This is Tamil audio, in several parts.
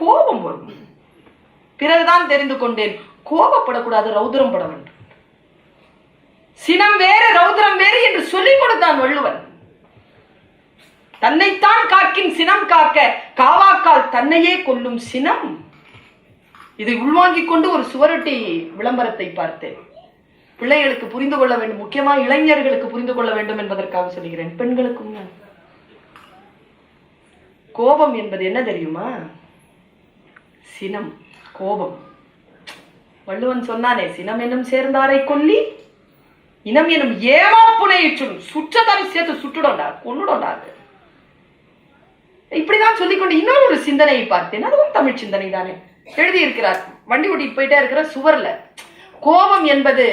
கோபம் வரும். பிறகுதான் தெரிந்து கொண்டேன் கோபப்படக்கூடாது ரௌத்ரம் பட வேண்டும். சினம் வேறு ரௌத்ரம் வேறு என்று சொல்லிக் கொடுத்தான் வள்ளுவன். தன்னைத்தான் காக்கின் சினம் காக்க காவாக்கால் தன்னையே கொல்லும் சினம். இதை உள்வாங்கிக் கொண்டு ஒரு சுவரொட்டி விளம்பரத்தை பார்த்தேன். பிள்ளைகளுக்கு புரிந்து கொள்ள வேண்டும் முக்கியமா இளைஞர்களுக்கு புரிந்து கொள்ள வேண்டும் என்பதற்காக சொல்கிறேன் பெண்களுக்கும் கோபம் என்பது என்ன தெரியுமா? சினம் கோபம். வள்ளுவன் சொன்னானே சினம் என்னும் சேர்ந்தாரை கொல்லி இனம் எனும் ஏமாப்புனையிற்றும் சுற்றத்தான் சேர்த்து சுட்டுடோண்டா கொன்னுடோண்டா அது? இப்படிதான் சொல்லிக்கொண்டு இன்னொரு ஒரு சிந்தனையை பார்த்தேன். அதுவும் தமிழ் சிந்தனை தானே. எழுதியிருக்கிறார் வண்டி ஓட்டிட்டு போயிட்டே இருக்கிற சுவர்ல. கோபம் என்பது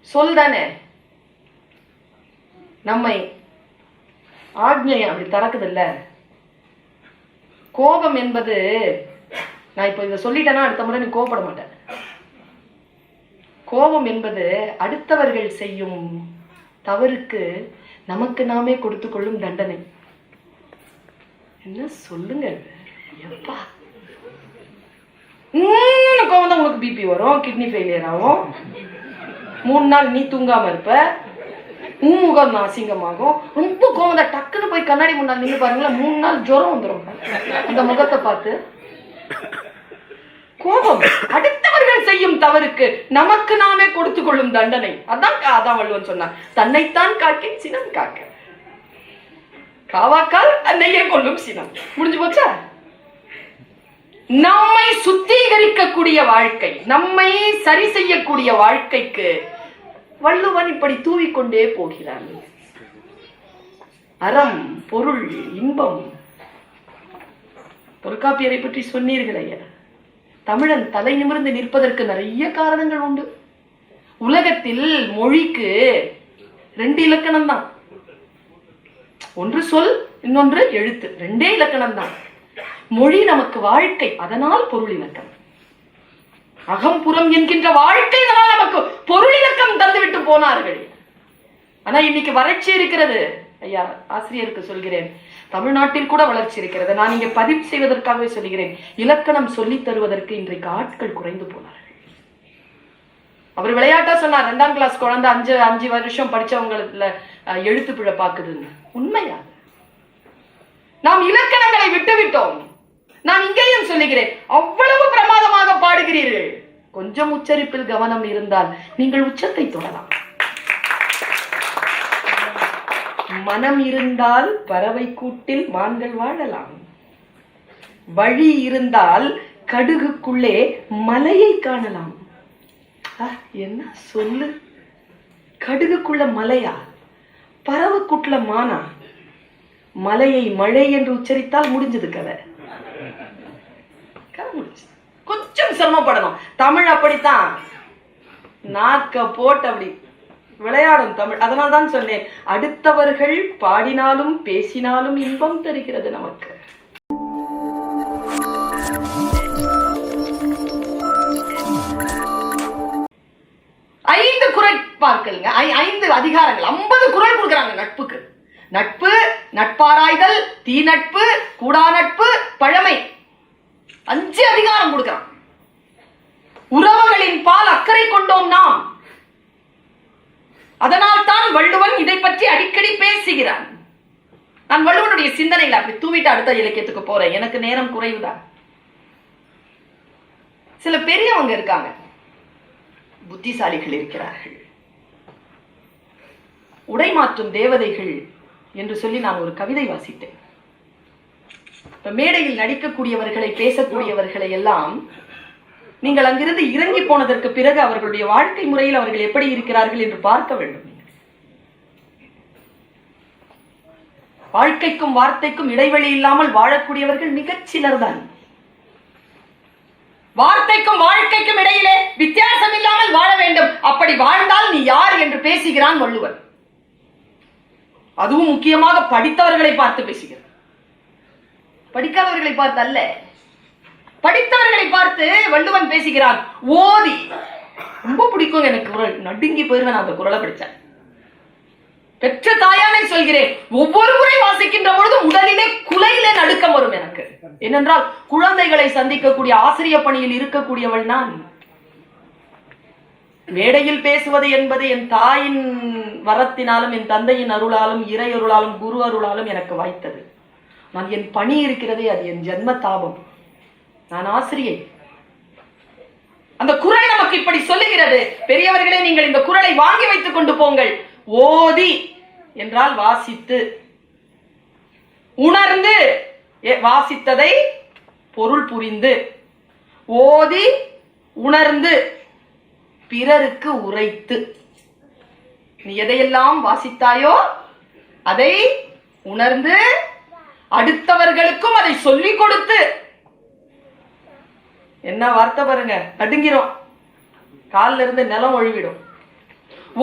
சொல் தானே. நம்மை ஆக்ஞை அப்படி திறக்குது இல்ல கோபம் என்பது நான் இப்போ இதை சொல்லிட்டேன்னா அடுத்த முறை நீ கோபப்பட மாட்டேன். கோபம் என்பது அடுத்தவர்கள் செய்யும் தவறுக்கு நமக்கு நாமே கொடுத்து கொள்ளும் தண்டனை. என்ன சொல்லுங்க எப்பா உம்னு கோவம் தான் உனக்கு பிபி வரும் கிட்னி ஃபெயிலியர் ஆகும். மூணு நாள் நீ தூங்காம இருப்ப. உன் முகம் அசிங்கமாகும். ரொம்ப கோவம் தான் டக்குன்னு போய் கண்ணாடி முன்னாள் நின்று பாருங்களேன் மூணு நாள் ஜுரம் வந்துடும் அந்த முகத்தை பார்த்து கோபம். அடுத்தவர்கள் செய்யும் தவறுக்கு நமக்கு நாமே கொடுத்து கொள்ளும் தண்டனை. அதான் அதான் வள்ளுவன் சொன்னான். தன்னைத்தான் காக்க சினம் காக்க. காவாக்கால் நெய்யை கொள்ளும் சினம். முடிஞ்சு போச்சா? நம்மை சுத்திகரிக்கக்கூடிய வாழ்க்கை நம்மை சரி செய்யக்கூடிய வாழ்க்கைக்கு வள்ளுவன் இப்படி தூவிக்கொண்டே போகிறான். அறம் பொருள் இன்பம் தொல்காப்பியரை பற்றி சொன்னீர்களே தமிழன் தலை நிமிர்ந்து நிற்பதற்கு நிறைய காரணங்கள் உண்டு. உலகத்தில் மொழிக்கு ரெண்டு இலக்கணம் தான் ஒன்று சொல் இன்னொன்று எழுத்து. ரெண்டே இலக்கணம் தான் மொழி நமக்கு வாழ்க்கை அதனால் பொருள் இலக்கணம் அகம்புறம் என்கின்ற வாழ்க்கை அதனால் நமக்கு பொருள் இலக்கம் தந்துவிட்டு போனார்கள். ஆனா இன்னைக்கு வறட்சி இருக்கிறது. ஐயா ஆசிரியருக்கு சொல்கிறேன். தமிழ்நாட்டில் கூட வளர்ச்சி இருக்கிறது. நான் இங்கே பதிவு செய்வதற்காகவே சொல்கிறேன். இலக்கணம் சொல்லித் தருவதற்கு இன்றைக்கு ஆட்கள் குறைந்து போனார்கள். அவர் விளையாட்டா சொன்னார் ரெண்டாம் கிளாஸ் குழந்தை அஞ்சு அஞ்சு வருஷம் படிச்சவங்கள எழுத்து பிழை பாக்குதுன்னு உண்மையா? நாம் இலக்கணங்களை விட்டு விட்டோம் நான் இங்கேயும் சொல்லுகிறேன் அவ்வளவு பிரமாதமாக பாடுகிறீர்கள். கொஞ்சம் உச்சரிப்பில் கவனம் இருந்தால் நீங்கள் உச்சத்தை தொடலாம். மனம் இருந்தால் பறவை கூட்டில் மான்கள் வாழலாம். வழி இருந்தால் கடுகுக்குள்ளே மலையை காணலாம். என்ன? சொல்லு. கடுகுக்குள்ள மலையா? பறவைக்குட்ல மானா? மலையை மழை என்று உச்சரித்தால் முடிஞ்சது கதை. கதை முடிஞ்சது கொஞ்சம் சிரமப்படணும். தமிழ் அப்படித்தான். நாக்க போட்டு அப்படி விளையாடும் தமிழ். அதனால் தான் சொன்னேன். அடுத்தவர்கள் பாடினாலும் பேசினாலும் இன்பம் தருகிறது நமக்கு. ஐந்து குறை பார்க்கலுங்க. ஐ- ஐந்து அதிகாரங்கள். ஐம்பது குரல் கொடுக்குறாங்க நட்புக்கு. நட்பு நட்பாராய்தல் தீ நட்பு கூடா நட்பு பழமை. அஞ்சு அதிகாரம் கொடுக்குறான். உறவுகளின் பால் அக்கறை கொண்டோம் நாம். அதனால் தான் வள்ளுவன் இதை பற்றி அடிக்கடி பேசுகிறான். நான் வள்ளுவனுடைய சிந்தனையில் அப்படி தூவிட்டு அடுத்த இலக்கியத்துக்கு போறேன். எனக்கு நேரம் குறைவுதான். சில பெரியவங்க இருக்காங்க. புத்திசாலிகள் இருக்கிறார்கள். உடை மாற்றும் தேவதைகள் என்று சொல்லி நான் ஒரு கவிதை வாசித்தேன். மேடையில் நடிக்கக்கூடியவர்களை பேசக்கூடியவர்களை எல்லாம் நீங்கள் அங்கிருந்து இறங்கி போனதற்கு பிறகு அவர்களுடைய வாழ்க்கை முறையில் அவர்கள் எப்படி இருக்கிறார்கள் என்று பார்க்க வேண்டும் வாழ்க்கைக்கும் வார்த்தைக்கும் இடைவெளி இல்லாமல் வாழக்கூடியவர்கள் மிகச் சிலர்தான். வார்த்தைக்கும் வாழ்க்கைக்கும் இடையிலே வித்தியாசம் இல்லாமல் வாழ வேண்டும். அப்படி வாழ்ந்தால் நீ யார் என்று பேசுகிறான் வள்ளுவர். அதுவும் முக்கியமாக படித்தவர்களை பார்த்து பேசுகிறார் படிக்காதவர்களை பார்த்து அல்ல. படித்தவர்களை பார்த்து வள்ளுவன் பேசுகிறான். ஓதி. ரொம்ப பிடிக்கும் எனக்கு குரல். நடுங்கி போயிருவேன் நான் அந்த குரலை படித்தேன் பெற்ற தாயானை சொல்கிறேன். ஒவ்வொரு முறை வாசிக்கின்ற பொழுது உடலிலே குலையிலே நடுக்கம் வரும் எனக்கு. ஏனென்றால் குழந்தைகளை சந்திக்கக்கூடிய ஆசிரிய பணியில் இருக்கக்கூடியவள் நான். மேடையில் பேசுவது என்பது என் தாயின் வரத்தினாலும் என் தந்தையின் அருளாலும் இறை அருளாலும் குரு அருளாலும் எனக்கு வாய்த்தது. நான் என் பணி இருக்கிறதே அது என் ஜென்ம தாபம். நான் ஆசிரியை. அந்த குரல் நமக்கு இப்படி சொல்லுகிறது. பெரியவர்களே நீங்கள் இந்த குரலை வாங்கி வைத்துக் கொண்டு போங்கள். ஓதி என்றால் வாசித்து. உணர்ந்து எ- வாசித்ததை பொருள் புரிந்து. ஓதி உணர்ந்து பிறருக்கு உரைத்து. நீ எதையெல்லாம் வாசித்தாயோ அதை உணர்ந்து அடுத்தவர்களுக்கும் அதை சொல்லிக் கொடுத்து என்ன வார்த்தை பாருங்க நடுங்கிரும். கால்ல இருந்து நிலம் ஒழுகிடும்.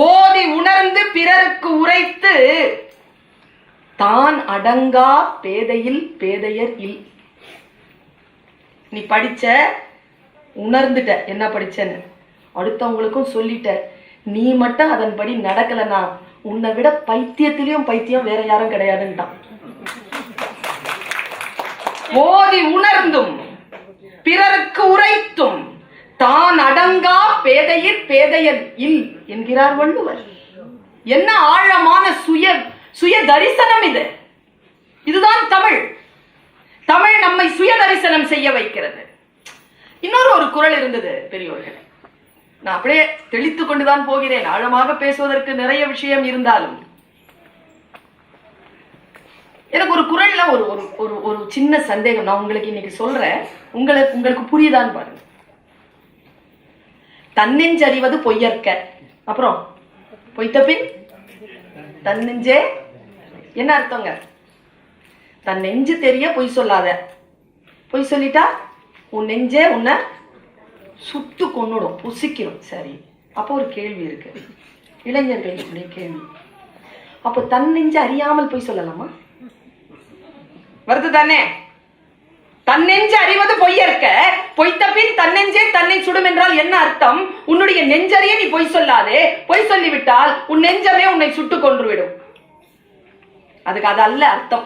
ஓதி உணர்ந்து பிறருக்கு உரைத்து தான் அடங்கா பேதையில் பேதையர் இல். நீ படிச்ச உணர்ந்துட்ட என்ன படிச்சன்னு. அடுத்தவங்களுக்கும் சொல்லிட்ட நீ மட்டும் அதன்படி நடக்கலனா உன்னை விட பைத்தியத்திலையும் பைத்தியம் வேற யாரும் கிடையாதுன்ட்டான். ஓதி உணர்ந்தும் பிறருக்கு உரைத்தும் தான் அடங்கா பேதையிற் பேதையர் இல் என்கிறார் வள்ளுவர். என்ன ஆழமான சுய சுய தரிசனம் இது. இதுதான் தமிழ். தமிழ் நம்மை சுய தரிசனம் செய்ய வைக்கிறது. இன்னொரு ஒரு குரல் இருந்தது பெரியோர்களே. நான் அப்படியே தெளித்து கொண்டுதான் போகிறேன். ஆழமாக பேசுவதற்கு நிறைய விஷயம் இருந்தாலும். எனக்கு ஒரு குரல்ல ஒரு ஒரு ஒரு ஒரு சின்ன சந்தேகம். நான் உங்களுக்கு இன்னைக்கு சொல்றேன். உங்களுக்கு உங்களுக்கு புரியுதான்னு பாருங்க. தன்னெஞ்சறிவது பொய்யற்க. அப்புறம் பொய்த்த பின் தன்னெஞ்சே என்ன அர்த்தங்க? தன் நெஞ்சு தெரிய பொய் சொல்லாத. பொய் சொல்லிட்டா உன் நெஞ்சே உன்னை சுட்டு கொன்னுடும் புசிக்கிறோம் சரி அப்போ ஒரு கேள்வி இருக்கு. இளைஞர்களுடைய கேள்வி. அப்போ தன் நெஞ்சு அறியாமல் பொய் சொல்லலாமா? வருது தானே தன்னெஞ்சு அறிவது பொய்யற்க பொய்த்த பின் தன்னெஞ்சே தன்னை சுடும் என்றால் என்ன அர்த்தம்? உன்னுடைய நெஞ்சறிய நீ பொய் சொல்லாதே பொய் சொல்லிவிட்டால் உன் நெஞ்சமே உன்னை சுட்டு கொன்றுவிடும். அதுக்கு அது அல்ல அர்த்தம்.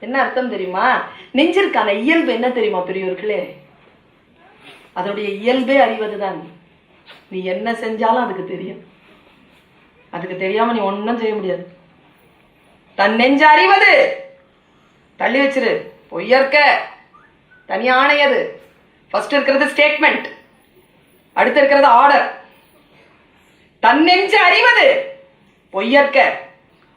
என்ன அர்த்தம் தெரியுமா? நெஞ்சிற்கான இயல்பு என்ன தெரியுமா பெரியவர்களே அதனுடைய இயல்பே அறிவதுதான். நீ என்ன செஞ்சாலும் அதுக்கு தெரியும். அதுக்கு தெரியாம நீ ஒன்றும் செய்ய முடியாது. தன் நெஞ்சு அறிவது தள்ளி வச்சிரு. பொய்யற்க. தனி ஆணையது. ஃபர்ஸ்ட் இருக்கிறது ஸ்டேட்மெண்ட் அடுத்து இருக்கிறது ஆர்டர் தன்னெஞ்சு அறிவது. பொய்யற்க.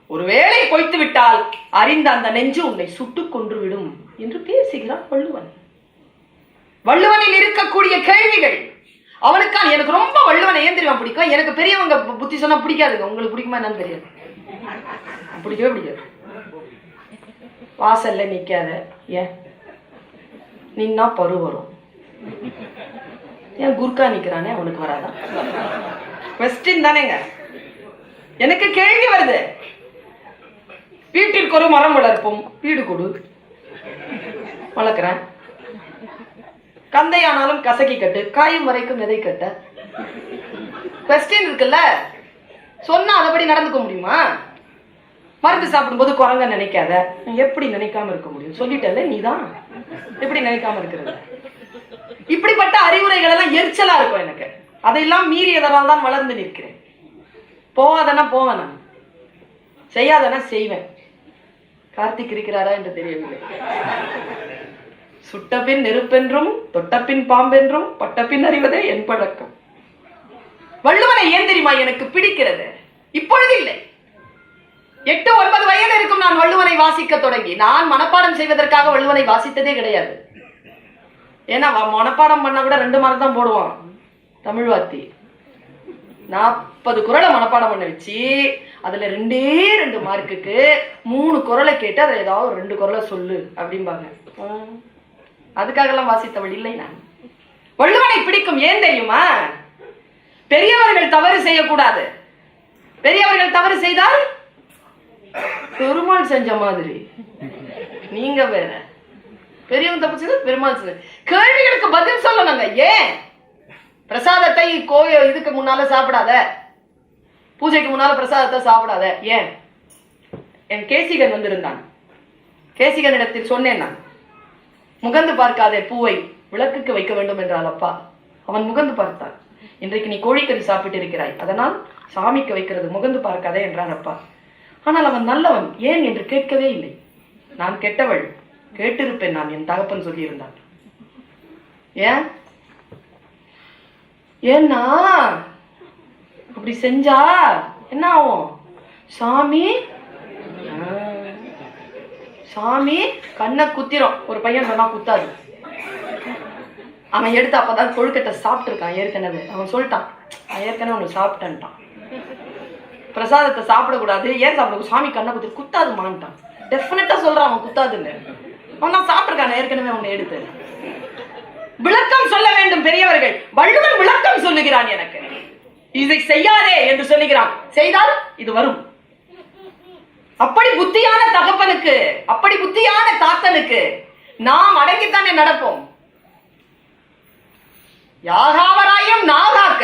ஒருவேளை பொய்த்து விட்டால் அறிந்த அந்த நெஞ்சு உன்னை சுட்டுக் கொன்று விடும் என்று பேசுகிறான் வள்ளுவன். வள்ளுவனில் இருக்கக்கூடிய கேள்விகள். அவனுக்கான எனக்கு ரொம்ப வள்ளுவனை ஏன் தெரியுமா பிடிக்கும்? எனக்கு பெரியவங்க பு- புத்தி சொன்னா பிடிக்காதுங்க. உங்களுக்கு பிடிக்குமா என்னன்னு தெரியாது. பிடிக்கவே பிடிக்காது. வாசல்ல நிக்காத. ஏன் நின்னா பரு வரும். ஏன் குர்கா நிக்கிறானே? அவனுக்கு வராதா? கொஸ்டின் தானேங்க. எனக்கு கேள்வி வருது. வீட்டிற்கு ஒரு மரம் வளர்ப்போம். வீடு கொடு. வளர்க்குறேன். கந்தையானாலும் கசக்கி கட்டு. காயும் வரைக்கும் விதை கட்ட. கொஸ்டின் இருக்குல்ல. சொன்னா அதபடி நடந்துக்க முடியுமா? மருந்து சாப்பிடும்போது குரங்க நினைக்காத. எப்படி நினைக்காம இருக்க முடியும்? சொல்லிட்டல நீதான். எப்படி நினைக்காம இருக்கிறது? இப்படிப்பட்ட அறிவுரைகள் எல்லாம் எரிச்சலா இருக்கும் எனக்கு. அதையெல்லாம் மீறியதனால் தான் வளர்ந்து நிற்கிறேன். போவாதனா போவேன்? நான் செய்யாதனா செய்வேன். கார்த்திக் இருக்கிறாரா என்று தெரியவில்லை. சுட்டபின் நெருப்பென்றும் தொட்டப்பின் பாம்பென்றும் பட்டப்பின் அறிவதே என் பழக்கம். வள்ளுவனை ஏன் தெரியுமா எனக்கு பிடிக்கிறது? இப்பொழுது இல்லை. எட்டு ஒன்பது வயது இருக்கும் நான் வள்ளுவனை வாசிக்க தொடங்கி நான் மனப்பாடம் செய்வதற்காக வள்ளுவனை வாசித்ததே கிடையாது. ஏன்னா மனப்பாடம் பண்ண கூட ரெண்டு மரம் தான் போடுவான் தமிழ் வாத்தி நாற்பது குரலை மனப்பாடம் பண்ண வச்சு அதுல ரெண்டே ரெண்டு மார்க்குக்கு மூணு குரலை கேட்டு அதை ஏதாவது ஒரு ரெண்டு குரலை சொல்லு அப்படிம்பாங்க. அதுக்காகலாம் வாசித்தவள் இல்லை நான். வள்ளுவனை பிடிக்கும் ஏன் தெரியுமா? பெரியவர்கள் தவறு செய்யக்கூடாது. பெரியவர்கள் தவறு செய்தால் பெருமாள் செஞ்ச மாதிரி. நீங்க வேற. பெரியவங்க தப்பு பெருமாள் செஞ்ச கேள்விகளுக்கு பதில் சொல்லணுங்க ஏன்? பிரசாதத்தை கோயில் இதுக்கு முன்னால சாப்பிடாத. பூஜைக்கு முன்னால பிரசாதத்தை சாப்பிடாத ஏன்? என் கேசிகன் வந்திருந்தான். கேசிகனிடத்தில் சொன்னேன் நான். முகந்து பார்க்காதே பூவை விளக்குக்கு வைக்க வேண்டும் என்றால் அப்பா. அவன் முகந்து பார்த்தான் இன்றைக்கு நீ கோழிக்கறி சாப்பிட்டு இருக்கிறாய் அதனால் சாமிக்கு வைக்கிறது முகந்து பார்க்காதே என்றான் அப்பா. ஆனால் அவன் நல்லவன். ஏன் என்று கேட்கவே இல்லை. நான் கெட்டவள். கேட்டிருப்பேன் நான் என் தகப்பன் சொல்லியிருந்தான் ஏன்? ஏன்னா அப்படி செஞ்சா என்ன ஆகும்? சாமி சாமி கண்ணை குத்திரும். ஒரு பையன் சொன்னா குத்தாது. அவன் எடுத்து அப்பதான் கொழுக்கட்டை சாப்பிட்டுருக்கான் ஏற்கனவே. அவன் சொல்லிட்டான் ஏற்கனவே ஒன்று சாப்பிட்டேன்ட்டான். பிரசாதத்தை சாப்பிடக்கூடாது. ஏன் சாப்பிட சாமி கண்ணை குத்தாது மான்தான் டெஃபினட்டா சொல்றான் அவன் குத்தாதுன்னு. அவன் தான் ஏற்கனவே உன்னை எடுத்து. விளக்கம் சொல்ல வேண்டும் பெரியவர்கள். வள்ளுவன் விளக்கம் சொல்லுகிறான் எனக்கு. இதை செய்யாதே என்று சொல்லுகிறான். செய்தால் இது வரும். அப்படி புத்தியான தகப்பனுக்கு அப்படி புத்தியான தாத்தனுக்கு நாம் அடங்கித்தானே நடப்போம். யாகாவராயும் நாகாக்க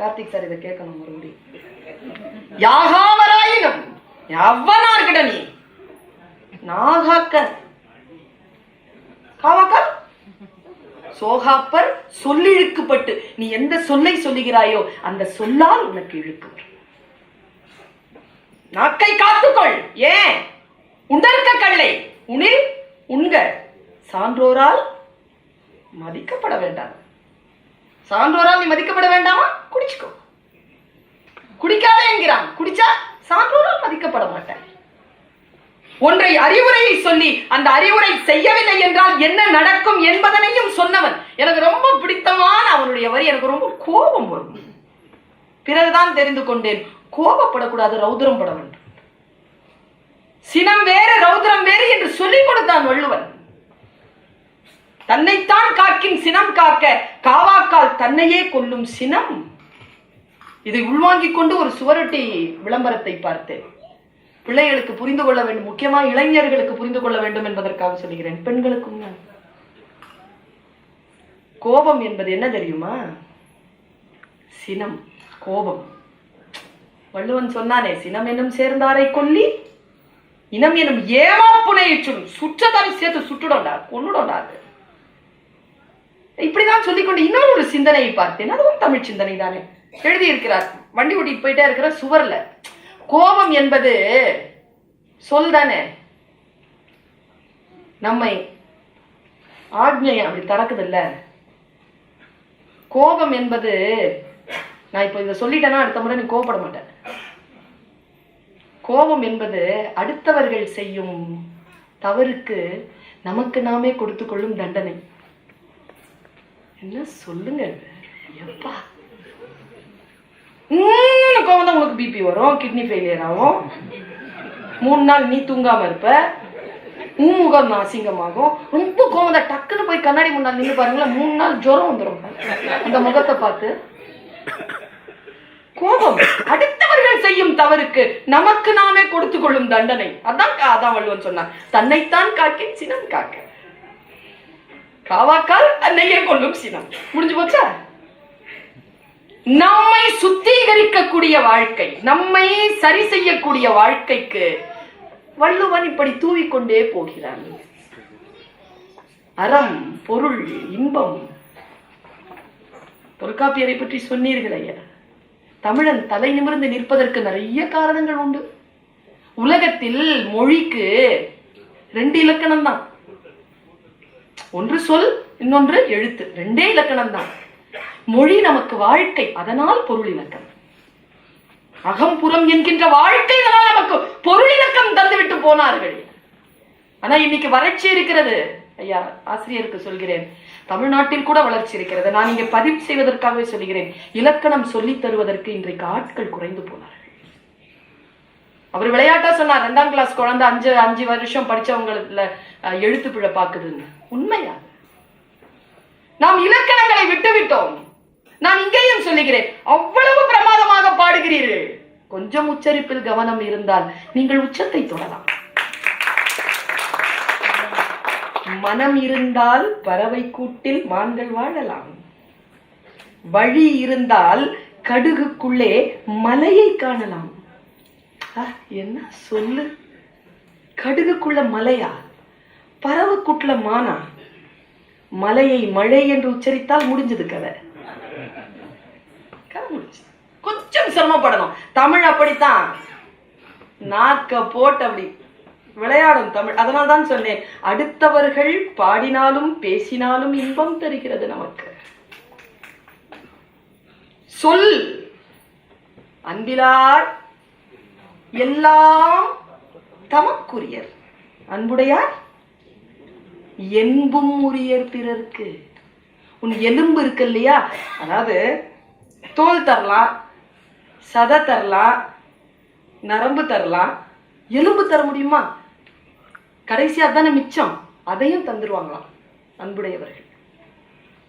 கார்த்திக் சார் இதை கேட்கணும் மறுபடி. யாகாவராயினும் எவ்வனா இருக்கட்ட நீ நாகாக்கர். காவாக்கர்? சோகாப்பர் சொல்லிழுக்கப்பட்டு நீ எந்த சொல்லை சொல்லுகிறாயோ அந்த சொல்லால் உனக்கு இழுக்கு நாக்கை காத்துக்கொள் ஏன்? உண்டற்க கல்லை உணில் உண்க சான்றோரால் மதிக்கப்பட வேண்டாம். சான்றோரால் நீ மதிக்கப்பட வேண்டாமா? குடிச்சுக்கோ. குடிக்காதே என்கிறான். குடிச்சா சான்றோரால் மதிக்கப்பட மாட்டேன் ஒன்றை அறிவுரையை சொல்லி அந்த அறிவுரை செய்யவில்லை என்றால் என்ன நடக்கும் என்பதனையும் சொன்னவன். எனக்கு ரொம்ப பிடித்தமான அவனுடைய வரி. எனக்கு ரொம்ப கோபம் வரும். பிறகுதான் தெரிந்து கொண்டேன். கோபப்படக்கூடாது ரௌத்ரம் பட வேண்டும். சினம் வேறு ரௌதரம் வேறு என்று சொல்லிக் கொடுத்தான் வள்ளுவன். தன்னைத்தான் காக்கின் சினம் காக்க காவாக்கால் தன்னையே கொல்லும் சினம். இதை உள்வாங்கிக் கொண்டு ஒரு சுவரொட்டி விளம்பரத்தை பார்த்தேன். பிள்ளைகளுக்கு புரிந்து கொள்ள வேண்டும் முக்கியமா இளைஞர்களுக்கு புரிந்து கொள்ள வேண்டும் என்பதற்காக சொல்கிறேன். பெண்களுக்கும் கோபம் என்பது என்ன தெரியுமா? சினம் கோபம். வள்ளுவன் சொன்னானே சினம் என்னும் சேர்ந்தாரை கொல்லி இனம் எனும் ஏமாப்புனையிற்றும் சுற்றதாரி சேர்த்து சுட்டுடோண்டா கொன்னுடோண்டா அது? இப்படிதான் சொல்லிக்கொண்டு இன்னொரு ஒரு சிந்தனையை பார்த்தேன். அதுவும் தமிழ் சிந்தனை தானே. எழுதியிருக்கிறார். வண்டி ஓட்டிட்டு போயிட்டே இருக்கிற சுவர்ல. கோபம் என்பது சொல் தானே. நம்மை ஆக்ஞை அப்படி திறக்குதுல்ல. கோபம் என்பது நான் இப்போ இதை சொல்லிட்டேன்னா அடுத்த முறை நீ கோபப்பட மாட்டேன். கோபம் என்பது அடுத்தவர்கள் செய்யும் தவறுக்கு நமக்கு நாமே கொடுத்து கொள்ளும் தண்டனை. என்ன சொல்லுங்க? எப்பா? உம், கோவம் தான் உனக்கு பிபி வரும் கிட்னி ஃபெயிலியர் ஆகும். மூணு நாள் நீ தூங்காம இருப்ப. உன் முகம் அசிங்கமாகும். ரொம்ப கோவம் தான் டக்குன்னு போய் கண்ணாடி முன்னால் நின்று பாருங்களேன் மூணு நாள் ஜுரம் வந்துடும் அந்த முகத்தை பார்த்து. கோபம். அடுத்தவர்கள் செய்யும் தவறுக்கு நமக்கு நாமே கொடுத்து கொள்ளும் தண்டனை. அதான் அதான் வள்ளுவன் சொன்னான். தன்னைத்தான் காக்க சினம் காக்க. காவாக்கால் அன்னையே கொள்ளும் சினம். முடிஞ்சு போச்சா? நம்மை சுத்திகரிக்கக்கூடிய வாழ்க்கை நம்மை சரி செய்யக்கூடிய வாழ்க்கைக்கு வள்ளுவன் இப்படி தூவிக்கொண்டே போகிறான். அறம் பொருள் இன்பம். தொல்காப்பியரை பற்றி சொன்னீர்கள் ஐயா. தமிழன் தலை நிமிர்ந்து நிற்பதற்கு நிறைய காரணங்கள் உண்டு. உலகத்தில் மொழிக்கு ரெண்டு இலக்கணம் தான் ஒன்று சொல் இன்னொன்று எழுத்து. ரெண்டே இலக்கணம் தான் மொழி நமக்கு வாழ்க்கை அதனால் பொருள் இலக்கம். அகம்புறம் என்கின்ற வாழ்க்கை அதனால் நமக்கு பொருள் இலக்கம் தந்துவிட்டு போனார்கள். ஆனா இன்னைக்கு வறட்சி இருக்கிறது. ஐயா ஆசிரியருக்கு சொல்கிறேன். தமிழ்நாட்டில் கூட வளர்ச்சி இருக்கிறது. நான் இங்கே பதிவு செய்வதற்காகவே சொல்கிறேன். இலக்கணம் சொல்லி தருவதற்கு இன்றைக்கு ஆட்கள் குறைந்து போனார்கள். அவர் விளையாட்டா சொன்னார் ரெண்டாம் கிளாஸ் குழந்தை அஞ்சு அஞ்சு வருஷம் படிச்சவங்கள எழுத்து பிழை பார்க்குதுன்னு உண்மையா? நாம் இலக்கணங்களை விட்டுவிட்டோம். நான் இங்கேயும் சொல்லுகிறேன். அவ்வளவு பிரமாதமாக பாடுகிறீர்கள். கொஞ்சம் உச்சரிப்பில் கவனம் இருந்தால் நீங்கள் உச்சத்தை தொடலாம். மனம் இருந்தால் பறவை கூட்டில் மான்கள் வாழலாம். வழி இருந்தால் கடுகுக்குள்ளே மலையை காணலாம். என்ன சொல்லு? கடுகுக்குள்ள மலையா? பறவை பறவைக்குட்ல மானா. மலையை மழை என்று உச்சரித்தால் முடிஞ்சது கதை. கதை முடிஞ்சது. கொஞ்சம் சிரமப்படணும். தமிழ் அப்படித்தான். நாக்க போட்டு அப்படி விளையாடும் தமிழ். அதனால தான் சொன்னேன் அடுத்தவர்கள் பாடினாலும் பேசினாலும் இன்பம் தருகிறது நமக்கு. சொல். அன்பிலார் எல்லாம் தமக்குரியர். அன்புடையார் என்பும் உரியர் பிறர்க்கு. உன் எலும்பு இருக்கு இல்லையா? அதாவது தோல் தரலாம் சதை தரலாம் நரம்பு தரலாம். எலும்பு தர முடியுமா? கடைசியா தானே மிச்சம். அதையும் தந்துருவாங்களாம் அன்புடையவர்கள்.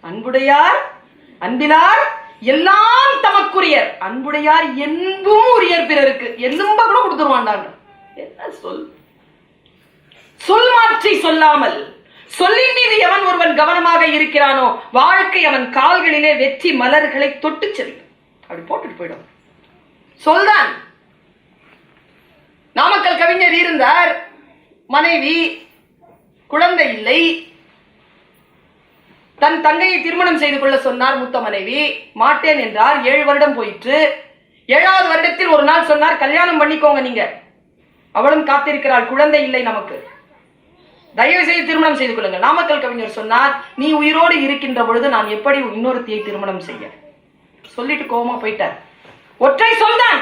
அன்புடையார் அன்பிலார் எல்லாம் தமக்குரியர். அன்புடையார் என்பும் உரியர் பிறருக்கு. எலும்ப கூட கொடுத்துருவாண்டாங்க. என்ன சொல்? சொல் மாற்றி சொல்லாமல். சொல்லின் மீது எவன் ஒருவன் கவனமாக இருக்கிறானோ வாழ்க்கை அவன் கால்களிலே வெற்றி மலர்களை தொட்டு செல்லும். அப்படி போட்டுட்டு போயிடும். சொல்தான் நாமக்கல் கவிஞர் இருந்தார். மனைவி குழந்தை இல்லை. தன் தங்கையை திருமணம் செய்து கொள்ள சொன்னார் மூத்த மனைவி. மாட்டேன் என்றார். ஏழு வருடம் போயிற்று. ஏழாவது வருடத்தில் ஒரு நாள் சொன்னார் கல்யாணம் பண்ணிக்கோங்க நீங்க. அவளும் காத்திருக்கிறாள். குழந்தை இல்லை நமக்கு. தயவு செய்து திருமணம் செய்து கொள்ளுங்கள். நாமக்கல் கவிஞர் சொன்னார் நீ உயிரோடு இருக்கின்ற பொழுது நான் எப்படி இன்னொருத்தியை திருமணம் செய்ய? சொல்லிட்டு கோபமா போயிட்டார். ஒற்றை சொல்தான்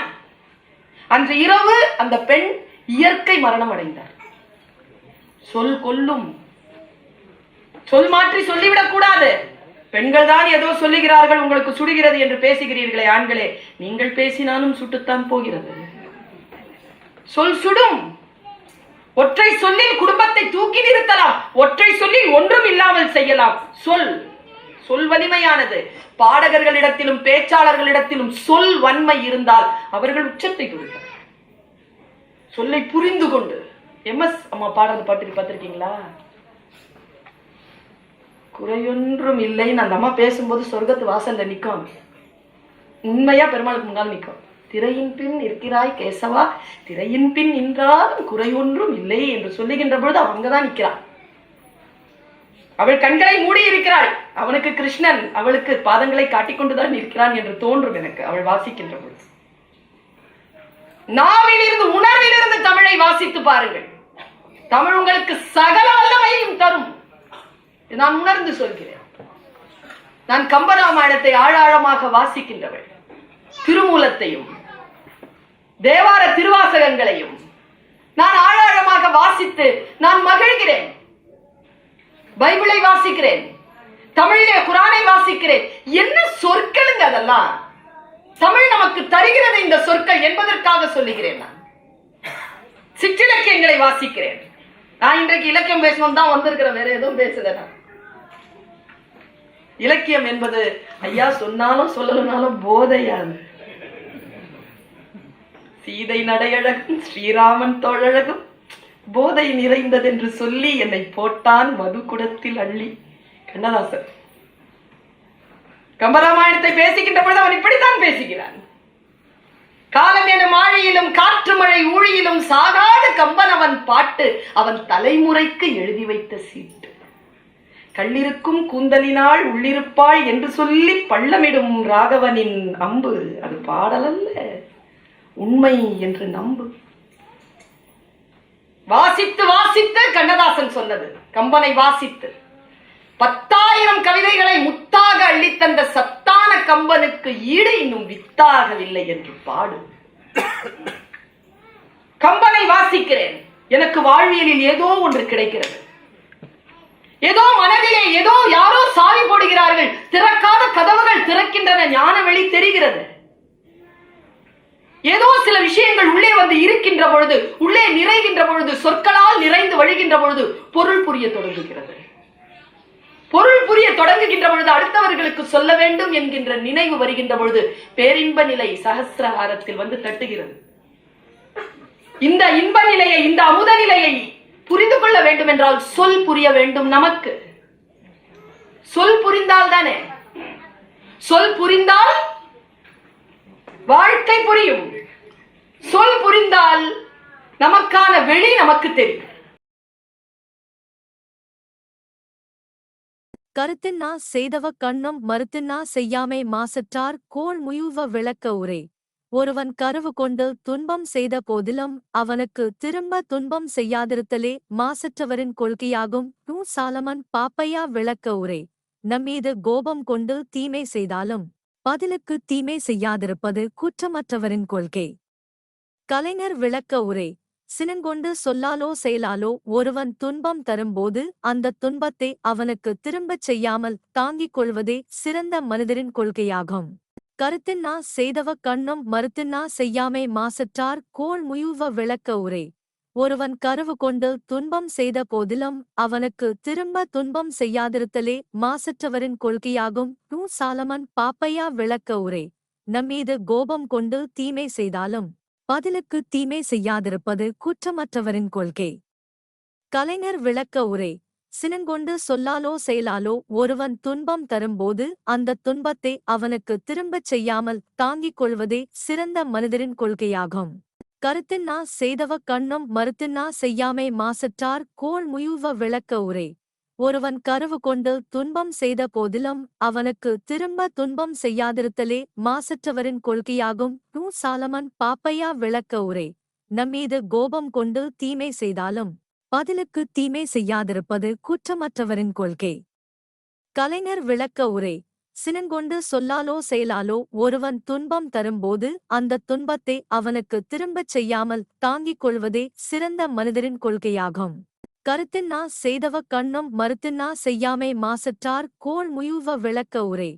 அன்று இரவு அந்த பெண் இயற்கை மரணம் அடைந்தார். சொல் கொல்லும் சொல் மாற்றி சொல்லிவிடக் கூடாது. பெண்கள் தான் ஏதோ சொல்லுகிறார்கள் உங்களுக்கு சுடுகிறது என்று பேசுகிறீர்களே ஆண்களே. நீங்கள் பேசினாலும் சுட்டுத்தான் போகிறது. சொல் சுடும். ஒற்றை சொல்லில் குடும்பத்தை தூக்கி நிறுத்தலாம். ஒற்றை சொல்லில் ஒன்றும் இல்லாமல் செய்யலாம். சொல். சொல் வலிமையானது. பாடகர்களிடத்திலும் பேச்சாளர்களிடத்திலும் சொல் வன்மை இருந்தால் அவர்கள் உச்சத்தை கொடுத்தார் சொல்லை புரிந்து கொண்டு. எம். எஸ். அம்மா பாடுறது பாட்டு பார்த்திருக்கீங்களா? குறையொன்றும் இல்லைன்னு அந்த அம்மா பேசும்போது சொர்க்கத்து வாசல்ல நிற்கும் உண்மையா பெருமாளுக்கு முன்னால் நிற்கும் திரையின் பின் இருக்கிறாய் கேசவா? திரையின் பின் நின்றாலும் குறையொன்றும் இல்லை என்று சொல்லுகின்ற பொழுது அவன் அங்கதான் நிற்கிறான். அவள் கண்களை மூடி இருக்கிறாள். அவனுக்கு கிருஷ்ணன் அவளுக்கு பாதங்களை காட்டிக்கொண்டுதான் இருக்கிறான் என்று தோன்றும் எனக்கு அவள் வாசிக்கின்ற பொழுது. நாவிலிருந்து உணர்விலிருந்து தமிழை வாசித்து பாருங்கள். தமிழ் உங்களுக்கு சகல வல்லமையும் தரும். நான் உணர்ந்து சொல்கிறேன். நான் கம்பராமாயணத்தை ஆழாழமாக வாசிக்கின்றவள். திருமூலத்தையும் தேவார திருவாசகங்களையும் நான் ஆழாழமாக வாசித்து நான் மகிழ்கிறேன். பைபிளை வாசிக்கிறேன். தமிழிலே குரானை வாசிக்கிறேன். என்ன சொற்களுங்க அதெல்லாம்? தமிழ் நமக்கு தருகிறது இந்த சொற்கள் என்பதற்காக சொல்லுகிறேன் நான். சிற்றிலக்கியங்களை வாசிக்கிறேன். நான் இன்றைக்கு இலக்கியம் பேசணும் தான் வந்திருக்கிறேன். வேற எதுவும் பேசல நான். இலக்கியம் என்பது ஐயா சொன்னாலும் சொல்லலனாலும் போதையாது சீதை நடையழகும் ஸ்ரீராமன் தோழழகும் போதை நிறைந்ததென்று சொல்லி என்னை போட்டான் மது குடத்தில் அள்ளி. கண்ணதாசன். கம்பராமாயணத்தை பேசுகின்ற பொழுது அவன் இப்படித்தான் பேசுகிறான். காலம் எனும் மாழையிலும் காற்று மழை ஊழியிலும் சாகாத கம்பன் அவன் பாட்டு அவன் தலைமுறைக்கு எழுதி வைத்த சீட்டு. கள்ளிருக்கும் கூந்தலினால் உள்ளிருப்பாள் என்று சொல்லி பள்ளமிடும் ராகவனின் அம்பு அது பாடலல்ல. உண்மை என்று நம்பு. வாசித்து வாசித்து கண்ணதாசன் சொன்னது. கம்பனை வாசித்து. பத்தாயிரம் கவிதைகளை முத்தாக அள்ளித்தந்த சத்தான கம்பனுக்கு ஈடு இன்னும் வித்தாகவில்லை என்று பாடு. கம்பனை வாசிக்கிறேன். எனக்கு வாழ்வியலில் ஏதோ ஒன்று கிடைக்கிறது. ஏதோ மனதிலே ஏதோ யாரோ சாவி போடுகிறார்கள். திறக்காத கதவுகள் திறக்கின்றன. ஞான வெளி தெரிகிறது. ஏதோ சில விஷயங்கள் உள்ளே வந்து இருக்கின்ற பொழுது உள்ளே நிறைகின்ற பொழுது சொற்களால் நிறைந்து வழிகின்ற பொழுது பொருள் புரிய தொடங்குகிறது. பொருள் புரிய தொடங்குகின்ற பொழுது அடுத்தவர்களுக்கு சொல்ல வேண்டும் என்கின்ற நினைவு வருகின்ற பொழுது பேரின்ப நிலை சகசிரஹாரத்தில் வந்து தட்டுகிறது. இந்த இன்ப நிலையை இந்த அமுத நிலையை புரிந்து கொள்ள வேண்டும் என்றால் சொல் புரிய வேண்டும் நமக்கு. சொல் புரிந்தால் தானே? சொல் புரிந்தால் வாழ்க்கை புரியும். சொல் புரிந்தால் நமக்கான வெளி நமக்கு தெரியும். கருத்தின்னா செய்தவ கண்ணும் மறுத்தின்னா செய்யாமை மாசற்றார் கோள் முயுவ விளக்க உரை. ஒருவன் கருவு கொண்டு துன்பம் செய்த போதிலும் அவனுக்கு திரும்ப துன்பம் செய்யாதிருத்தலே மாசற்றவரின் கொள்கையாகும். நூ சாலமன் பாப்பையா விளக்க உரை. நம்மீது கோபம் கொண்டு தீமை செய்தாலும் பதிலுக்கு தீமை செய்யாதிருப்பது குற்றமற்றவரின் கொள்கை. கலைஞர் விளக்க உரை சினங்கொண்டு சொல்லாலோ செயலாலோ ஒருவன் துன்பம் தரும்போது அந்த துன்பத்தை அவனுக்கு திரும்பச் செய்யாமல் தாங்கிக் கொள்வதே சிறந்த மனிதரின் கொள்கையாகும். கருத்தின்னா செய்தவ கண்ணும் மறுத்தின்னா செய்யாமை மாசற்றார் கோள் முயுவ விளக்க உரை. ஒருவன் கருவு கொண்டு துன்பம் செய்த போதிலும் அவனுக்கு திரும்ப துன்பம் செய்யாதிருத்தலே மாசற்றவரின் கொள்கையாகும். நூ சாலமன் பாப்பையா விளக்க உரை. நம்மீது கோபம் கொண்டு தீமை செய்தாலும் பதிலுக்கு தீமை செய்யாதிருப்பது குற்றமற்றவரின் கொள்கை. கலைஞர் விளக்க உரை. சினங்கொண்டு சொல்லாலோ செயலாலோ ஒருவன் துன்பம் தரும்போது அந்த துன்பத்தை அவனுக்கு திரும்பச் செய்யாமல் தாங்கிக் கொள்வதே சிறந்த மனிதரின் கொள்கையாகும். கருத்தின்னா செய்தவ கண்ணும் மறுத்தின்னா செய்யாமை மாசற்றார் கோள் முயுவ விளக்க உரை. ஒருவன் கருவு கொண்டு துன்பம் செய்த போதிலும் அவனுக்கு திரும்ப துன்பம் செய்யாதிருத்தலே மாசற்றவரின் கொள்கையாகும். நூ சாலமன் பாப்பையா விளக்க உரை. நம்மீது கோபம் கொண்டு தீமை செய்தாலும் பதிலுக்கு தீமை செய்யாதிருப்பது குற்றமற்றவரின் கொள்கை. கலைஞர் விளக்க உரை. சினங்கொண்டு சொல்லாலோ செயலாலோ ஒருவன் துன்பம் தரும்போது அந்த துன்பத்தை அவனுக்கு திரும்பச் செய்யாமல் தாங்கிக் கொள்வதே சிறந்த மனிதரின் கொள்கையாகும். கருத்தின்னா செய்தவ கண்ணும் மறுத்தின்னா செய்யாமை மாசற்றார் கோள் முயுவ விளக்க உரை.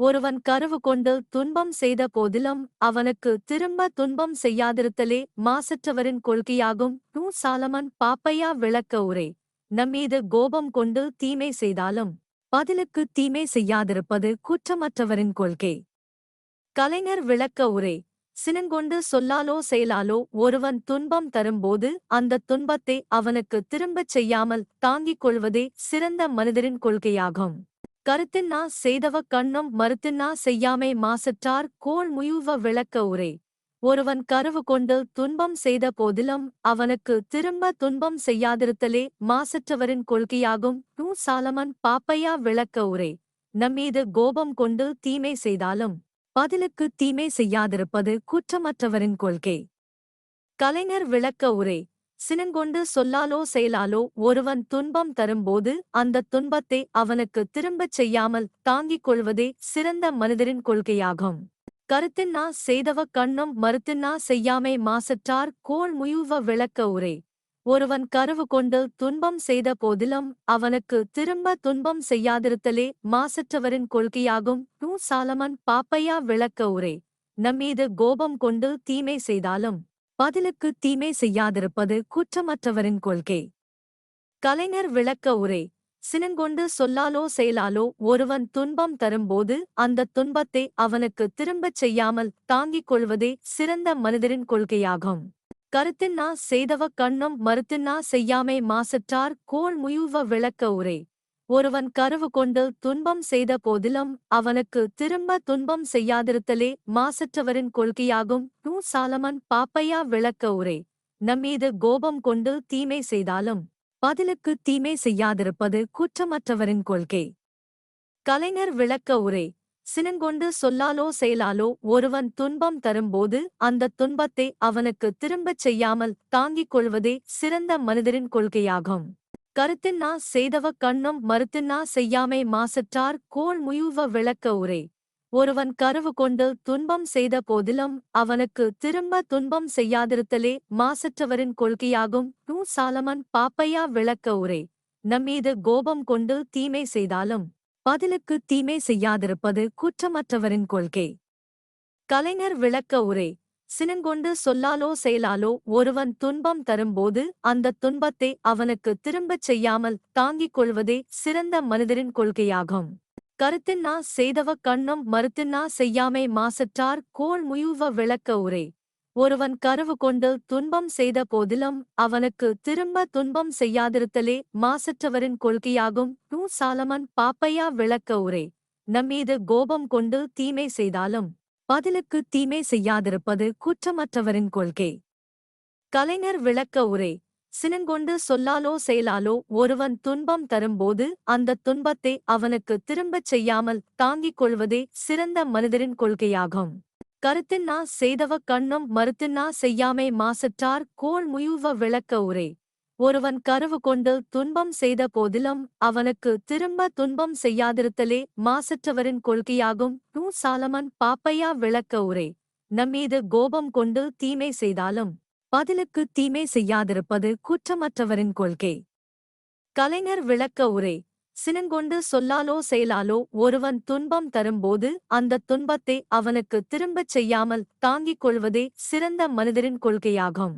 ஒருவன் கருவு கொண்டு துன்பம் செய்த போதிலும் அவனுக்கு திரும்ப துன்பம் செய்யாதிருத்தலே மாசற்றவரின் கொள்கையாகும். நூ சாலமன் பாப்பையா விளக்க உரை. நம்மீது கோபம் கொண்டு தீமை செய்தாலும் பதிலுக்கு தீமை செய்யாதிருப்பது குற்றமற்றவரின் கொள்கை. கலைஞர் விளக்க உரை சினங்கொண்டு சொல்லாலோ செயலாலோ ஒருவன் துன்பம் தரும்போது அந்த துன்பத்தை அவனுக்கு திரும்பச் செய்யாமல் தாங்கிக் கொள்வதே சிறந்த மனிதரின் கொள்கையாகும். கருத்தின்னா செய்தவ கண்ணும் மறுத்தின்னா செய்யாமை மாசற்றார் கோள் முயுவ விளக்க உரை. ஒருவன் கருவு கொண்டு துன்பம் செய்த போதிலும் அவனுக்கு திரும்ப துன்பம் செய்யாதிருத்தலே மாசற்றவரின் கொள்கையாகும். நூ சாலமன் பாப்பையா விளக்க உரை நம்மீது கோபம் கொண்டு தீமை செய்தாலும் பதிலுக்கு தீமை செய்யாதிருப்பது குற்றமற்றவரின் கொள்கை. கலைஞர் விளக்க உரை சினங்கொண்டு சொல்லாலோ செயலாலோ ஒருவன் துன்பம் தரும்போது அந்த துன்பத்தை அவனுக்கு திரும்பச் செய்யாமல் தாங்கிக் கொள்வதே சிறந்த மனிதரின் கொள்கையாகும். கருத்தின்னா செய்தவ கண்ணும் மறுத்தின்னா செய்யாமை மாசற்றார் கோள் முயுவ விளக்க உரை. ஒருவன் கருவு கொண்டு துன்பம் செய்த போதிலும் அவனுக்கு திரும்ப துன்பம் செய்யாதிருத்தலே மாசற்றவரின் கொள்கையாகும். நூ சாலமன் பாப்பையா விளக்க உரை. நம்மீது கோபம் கொண்டு தீமை செய்தாலும் பதிலுக்கு தீமை செய்யாதிருப்பது குற்றமற்றவரின் கொள்கை. கலைஞர் விளக்க உரை. சினங்கொண்டு சொல்லாலோ செயலாலோ ஒருவன் துன்பம் தரும்போது அந்த துன்பத்தை அவனுக்கு திரும்பச் செய்யாமல் தாங்கிக் கொள்வதே சிறந்த மனிதரின் கொள்கையாகும். கருத்தின்னா செய்தவ கண்ணும் மறுத்தின்னா செய்யாமை மாசற்றார் கோள் முயுவ விளக்க உரை. ஒருவன் கருவு கொண்டு துன்பம் செய்த போதிலும் அவனுக்கு திரும்ப துன்பம் செய்யாதிருத்தலே மாசற்றவரின் கொள்கையாகும். நூ சாலமன் பாப்பையா விளக்க உரை. நம்மீது கோபம் கொண்டு தீமை செய்தாலும் பதிலுக்கு தீமை செய்யாதிருப்பது குற்றமற்றவரின் கொள்கை. கலைஞர் விளக்க உரை சினங்கொண்டு சொல்லாலோ செயலாலோ ஒருவன் துன்பம் தரும்போது அந்த துன்பத்தை அவனுக்கு திரும்பச் செய்யாமல் தாங்கிக் கொள்வதே சிறந்த மனிதரின் கொள்கையாகும். கருத்தின்னா செய்தவ கண்ணும் மறுத்தின்னா செய்யாமை மாசற்றார் கோள் முயுவ விளக்க உரை. ஒருவன் கருவு கொண்டு துன்பம் செய்த போதிலும் அவனுக்கு திரும்ப துன்பம் செய்யாதிருத்தலே மாசற்றவரின் கொள்கையாகும். நூ சாலமன் பாப்பையா விளக்க உரை. நம்மீது கோபம் கொண்டு தீமை செய்தாலும் பதிலுக்கு தீமை செய்யாதிருப்பது குற்றமற்றவரின் கொள்கை. கலைஞர் விளக்க உரை. சினங்கொண்டு சொல்லாலோ செயலாலோ ஒருவன் துன்பம் தரும்போது அந்த துன்பத்தை அவனுக்கு திரும்பச் செய்யாமல் தாங்கிக் கொள்வதே சிறந்த மனிதரின் கொள்கையாகும். கருத்தின்னா செய்தவ கண்ணும் மறுத்தின்னா செய்யாமை மாசற்றார் கோள் முயுவ விளக்க உரை. ஒருவன் கருவு கொண்டு துன்பம் செய்த போதிலும் அவனுக்கு திரும்ப துன்பம் செய்யாதிருத்தலே மாசற்றவரின் கொள்கையாகும். நூ சாலமன் பாப்பையா விளக்க உரை. நம்மீது கோபம் கொண்டு தீமை செய்தாலும் பதிலுக்கு தீமை செய்யாதிருப்பது குற்றமற்றவரின் கொள்கை. கலைஞர் விளக்க உரை. சினங்கொண்டு சொல்லாலோ செயலாலோ ஒருவன் துன்பம் தரும்போது அந்த துன்பத்தை அவனுக்கு திரும்பச் செய்யாமல் தாங்கிக் கொள்வதே சிறந்த மனிதரின் கொள்கையாகும். கருத்தின்னா செய்தவ கண்ணும் மறுத்தின்னா செய்யாமை மாசற்றார் கோள் முயுவ விளக்க உரை. ஒருவன் கருவு கொண்டு துன்பம் செய்த போதிலும் அவனுக்கு திரும்ப துன்பம் செய்யாதிருத்தலே மாசற்றவரின் கொள்கையாகும். நூ சாலமன் பாப்பையா விளக்க உரை. நம்மீது கோபம் கொண்டு தீமை செய்தாலும் பதிலுக்கு தீமை செய்யாதிருப்பது குற்றமற்றவரின் கொள்கை. கலைஞர் விளக்க உரை சினங்கொண்டு சொல்லாலோ செயலாலோ ஒருவன் துன்பம் தரும்போது அந்த துன்பத்தை அவனுக்கு திரும்பச் செய்யாமல் தாங்கிக் கொள்வதே சிறந்த மனிதரின் கொள்கையாகும்.